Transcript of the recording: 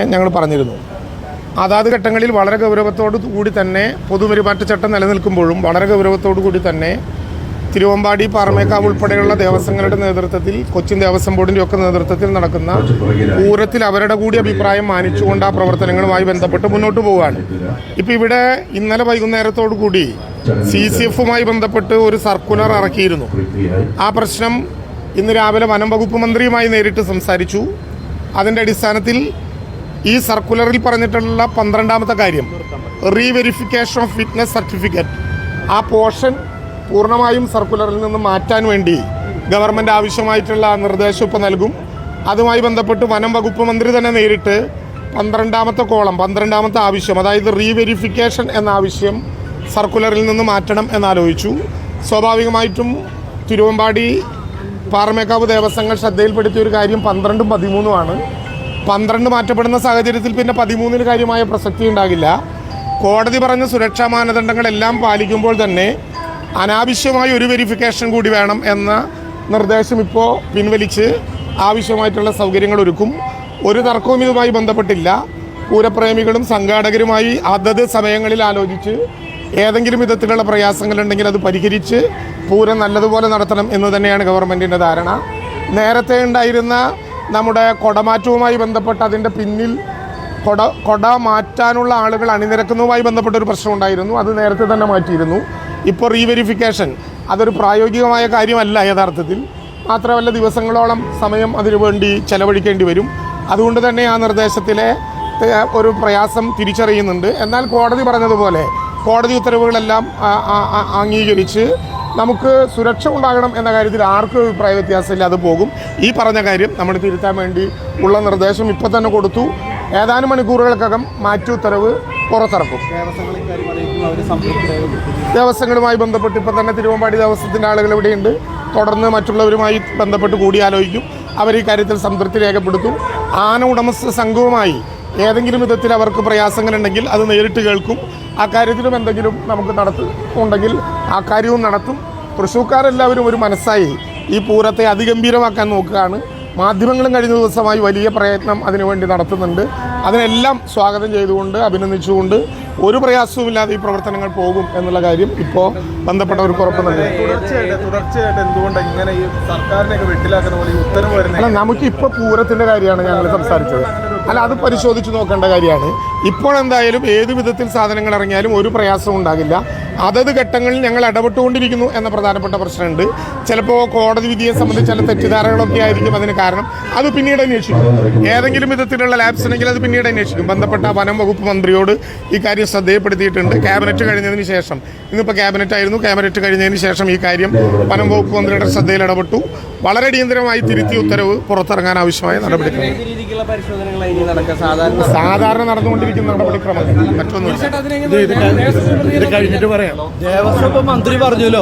ഞങ്ങൾ പറഞ്ഞിരുന്നു. അതാത് ഘട്ടങ്ങളിൽ വളരെ ഗൗരവത്തോടു കൂടി തന്നെ പൊതുപെരുമാറ്റച്ചട്ടം നിലനിൽക്കുമ്പോഴും വളരെ ഗൗരവത്തോടു കൂടി തന്നെ തിരുവമ്പാടി പാറമേക്കാവ് ഉൾപ്പെടെയുള്ള ദേവസ്വങ്ങളുടെ നേതൃത്വത്തിൽ കൊച്ചിൻ ദേവസ്വം ബോർഡിന്റെ ഒക്കെ നേതൃത്വത്തിൽ നടക്കുന്ന പൂരത്തിൽ അവരുടെ കൂടി അഭിപ്രായം മാനിച്ചുകൊണ്ട് ആ പ്രവർത്തനങ്ങളുമായി ബന്ധപ്പെട്ട് മുന്നോട്ട് പോവുകയാണ്. ഇപ്പോൾ ഇവിടെ ഇന്നലെ വൈകുന്നേരത്തോടു കൂടി സി സി എഫുമായി ബന്ധപ്പെട്ട് ഒരു സർക്കുലർ ഇറക്കിയിരുന്നു. ആ പ്രശ്നം ഇന്ന് രാവിലെ വനം വകുപ്പ് മന്ത്രിയുമായി നേരിട്ട് സംസാരിച്ചു. അതിന്റെ അടിസ്ഥാനത്തിൽ ഈ സർക്കുലറിൽ പറഞ്ഞിട്ടുള്ള പന്ത്രണ്ടാമത്തെ കാര്യം. റീവെരിഫിക്കേഷൻ ഓഫ് ഫിറ്റ്നസ് സർട്ടിഫിക്കറ്റ് ആ പോർഷൻ പൂർണമായും സർക്കുലറിൽ നിന്ന് മാറ്റാൻ വേണ്ടി ഗവൺമെന്റ് ആവശ്യമായിട്ടുള്ള നിർദ്ദേശം ഇപ്പോൾ നൽകും. അതുമായി ബന്ധപ്പെട്ട് വനം വകുപ്പ് മന്ത്രി തന്നെ നേരിട്ട് പന്ത്രണ്ടാമത്തെ കോളം പന്ത്രണ്ടാമത്തെ ആവശ്യം അതായത് റീവെരിഫിക്കേഷൻ എന്ന ആവശ്യം സർക്കുലറിൽ നിന്ന് മാറ്റണം എന്നാലോചിച്ചു. സ്വാഭാവികമായിട്ടും തിരുവമ്പാടി പാറമേക്കാവ് ദേവസ്വങ്ങൾ ശ്രദ്ധയിൽപ്പെടുത്തിയ ഒരു കാര്യം പന്ത്രണ്ടും പതിമൂന്നുമാണ് പന്ത്രണ്ട് മാറ്റപ്പെടുന്ന സാഹചര്യത്തിൽ പിന്നെ പതിമൂന്നിന് കാര്യമായ പ്രസക്തി ഉണ്ടാകില്ല. കോടതി പറഞ്ഞ സുരക്ഷാ മാനദണ്ഡങ്ങളെല്ലാം പാലിക്കുമ്പോൾ തന്നെ അനാവശ്യമായ ഒരു വെരിഫിക്കേഷൻ കൂടി വേണം എന്ന നിർദ്ദേശം ഇപ്പോൾ പിൻവലിച്ച് ആവശ്യമായിട്ടുള്ള സൗകര്യങ്ങൾ ഒരുക്കും. ഒരു തർക്കവും ഇതുമായി ബന്ധപ്പെട്ടില്ല. പൂരപ്രേമികളും സംഘാടകരുമായി അതത് സമയങ്ങളിൽ ആലോചിച്ച് ഏതെങ്കിലും വിധത്തിലുള്ള പ്രയാസങ്ങളുണ്ടെങ്കിൽ അത് പരിഹരിച്ച് പൂരം നല്ലതുപോലെ നടത്തണം എന്ന് തന്നെയാണ് ഗവൺമെന്റിന്റെ ധാരണ. നേരത്തെ ഉണ്ടായിരുന്ന നമ്മുടെ കൊടമാറ്റവുമായി ബന്ധപ്പെട്ട് അതിന്റെ പിന്നിൽ കൊട കൊട മാറ്റാനുള്ള ആളുകൾ അണിനിരക്കുന്നതുമായി ബന്ധപ്പെട്ട ഒരു പ്രശ്നം ഉണ്ടായിരുന്നു. അത് നേരത്തെ തന്നെ മാറ്റിയിരുന്നു. ഇപ്പോൾ റീവെരിഫിക്കേഷൻ അതൊരു പ്രായോഗികമായ കാര്യമല്ല യഥാർത്ഥത്തിൽ. മാത്രമല്ല ദിവസങ്ങളോളം സമയം അതിനു വേണ്ടി ചെലവഴിക്കേണ്ടി വരും. അതുകൊണ്ട് തന്നെ ആ നിർദ്ദേശത്തിലെ ഒരു പ്രയാസം തിരിച്ചറിയുന്നുണ്ട്. എന്നാൽ കോടതി പറഞ്ഞതുപോലെ കോടതി ഉത്തരവുകളെല്ലാം അംഗീകരിച്ച് നമുക്ക് സുരക്ഷ ഉണ്ടാകണം എന്ന കാര്യത്തിൽ ആർക്കും അഭിപ്രായ വ്യത്യാസമില്ല അത് പോകും. ഈ പറഞ്ഞ കാര്യം നമ്മൾ തിരുത്താൻ വേണ്ടി ഉള്ള നിർദ്ദേശം ഇപ്പോൾ തന്നെ കൊടുത്തു. ഏതാനും മണിക്കൂറുകൾക്കകം മാറ്റി ഉത്തരവ് പുറത്തിറക്കും. ദേവസ്വങ്ങളുമായി ബന്ധപ്പെട്ട് ഇപ്പം തന്നെ തിരുവമ്പാടി ദേവസ്വത്തിന്റെ ആളുകൾ ഇവിടെയുണ്ട്. തുടർന്ന് മറ്റുള്ളവരുമായി ബന്ധപ്പെട്ട് കൂടിയാലോചിക്കും അവർ ഈ കാര്യത്തിൽ സംതൃപ്തി രേഖപ്പെടുത്തും. ആന ഉടമസ്ഥ സംഘവുമായി ഏതെങ്കിലും വിധത്തിൽ അവർക്ക് പ്രയാസങ്ങളുണ്ടെങ്കിൽ അത് നേരിട്ട് കേൾക്കും. അക്കാര്യത്തിലും കാര്യത്തിലും എന്തെങ്കിലും നമുക്ക് നടത്തുണ്ടെങ്കിൽ ആ കാര്യവും നടത്തും. തൃശ്ശൂർക്കാരെല്ലാവരും ഒരു മനസ്സായി ഈ പൂരത്തെ അതിഗംഭീരമാക്കാൻ നോക്കുകയാണ്. മാധ്യമങ്ങളും കഴിഞ്ഞ ദിവസമായി വലിയ പ്രയത്നം അതിനുവേണ്ടി നടത്തുന്നുണ്ട്. അതിനെല്ലാം സ്വാഗതം ചെയ്തുകൊണ്ട് അഭിനന്ദിച്ചുകൊണ്ട് ഒരു പ്രയാസവുമില്ലാതെ ഈ പ്രവർത്തനങ്ങൾ പോകും എന്നുള്ള കാര്യം ഇപ്പോൾ ബന്ധപ്പെട്ടവർക്ക് ഉറപ്പ് കുറപ്പ് ഉത്തരവ് അല്ല നമുക്ക് ഇപ്പോൾ പൂരത്തിന്റെ കാര്യമാണ് ഞങ്ങൾ സംസാരിച്ചത്. അല്ല അത് പരിശോധിച്ച് നോക്കേണ്ട കാര്യമാണ്. ഇപ്പോൾ എന്തായാലും ഏത് വിധത്തിൽ സാധനങ്ങൾ ഇറങ്ങിയാലും ഒരു പ്രയാസവും ഉണ്ടാകില്ല. അതത് ഘട്ടങ്ങളിൽ ഞങ്ങൾ ഇടപെട്ടുകൊണ്ടിരിക്കുന്നു എന്ന പ്രധാനപ്പെട്ട പ്രശ്നമുണ്ട്. ചിലപ്പോൾ കോടതി വിധിയെ സംബന്ധിച്ച് ചില തെറ്റിദ്ധാരണകളൊക്കെ ആയിരിക്കും അതിന് കാരണം. അത് പിന്നീട് അന്വേഷിക്കും. ഏതെങ്കിലും വിധത്തിലുള്ള ലാബ്സ് ഉണ്ടെങ്കിൽ അത് പിന്നീട് അന്വേഷിക്കും. ബന്ധപ്പെട്ട വനം വകുപ്പ് മന്ത്രിയോട് ഈ കാര്യം ശ്രദ്ധയപ്പെടുത്തിയിട്ടുണ്ട്. ക്യാബിനറ്റ് കഴിഞ്ഞതിന് ശേഷം. ഇന്നിപ്പോൾ ക്യാബിനറ്റ് ആയിരുന്നു. ക്യാബിനറ്റ് കഴിഞ്ഞതിന് ശേഷം ഈ കാര്യം വനം വകുപ്പ് മന്ത്രിയുടെ ശ്രദ്ധയിൽ ഇടപെട്ടു. വളരെ അടിയന്തരമായി തിരുത്തി ഉത്തരവ് പുറത്തിറങ്ങാൻ ആവശ്യമായ നടപടിക്രമം. പരിശോധനകളാണ് ഇനി നടക്കുക സാധാരണ സാധാരണ നടന്നുകൊണ്ടിരിക്കുന്ന നടപടിക്രമം മറ്റൊന്നും ഇത് കഴിഞ്ഞിട്ട് പറയാം. ദേവസ്വം മന്ത്രി പറഞ്ഞല്ലോ.